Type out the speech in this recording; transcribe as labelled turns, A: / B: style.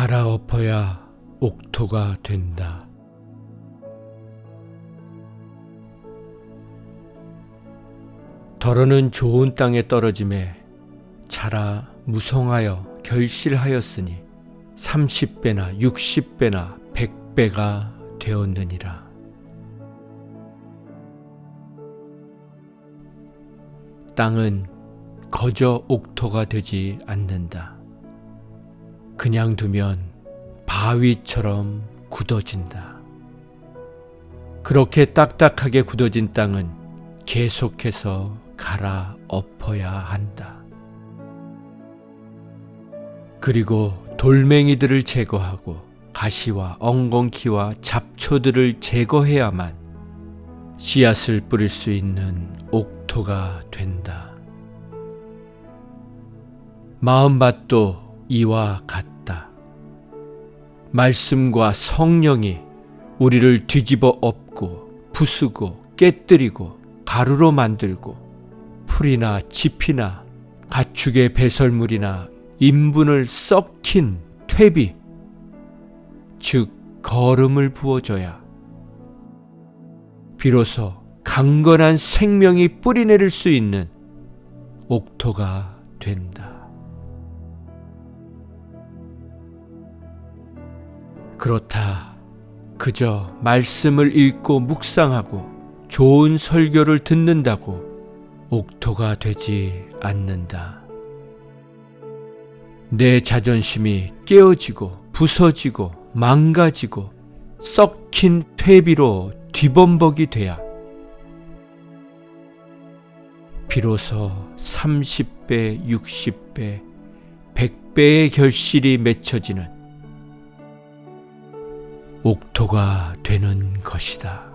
A: 갈아 엎어야 옥토가 된다. 더러는 좋은 땅에 떨어짐에 자라 무성하여 결실하였으니 30배나 60배나 100배가 되었느니라. 땅은 거저 옥토가 되지 않는다. 그냥 두면 바위처럼 굳어진다. 그렇게 딱딱하게 굳어진 땅은 계속해서 갈아 엎어야 한다. 그리고 돌멩이들을 제거하고 가시와 엉겅퀴와 잡초들을 제거해야만 씨앗을 뿌릴 수 있는 옥토가 된다. 마음밭도 이와 같다. 말씀과 성령이 우리를 뒤집어 엎고 부수고 깨뜨리고 가루로 만들고 풀이나 짚이나 가축의 배설물이나 인분을 썩힌 퇴비, 즉 거름을 부어줘야 비로소 강건한 생명이 뿌리내릴 수 있는 옥토가 된다. 그렇다. 그저 말씀을 읽고 묵상하고 좋은 설교를 듣는다고 옥토가 되지 않는다. 내 자존심이 깨어지고 부서지고 망가지고 썩힌 퇴비로 뒤범벅이 돼야 비로소 30배, 60배, 100배의 결실이 맺혀지는 옥토가 되는 것이다.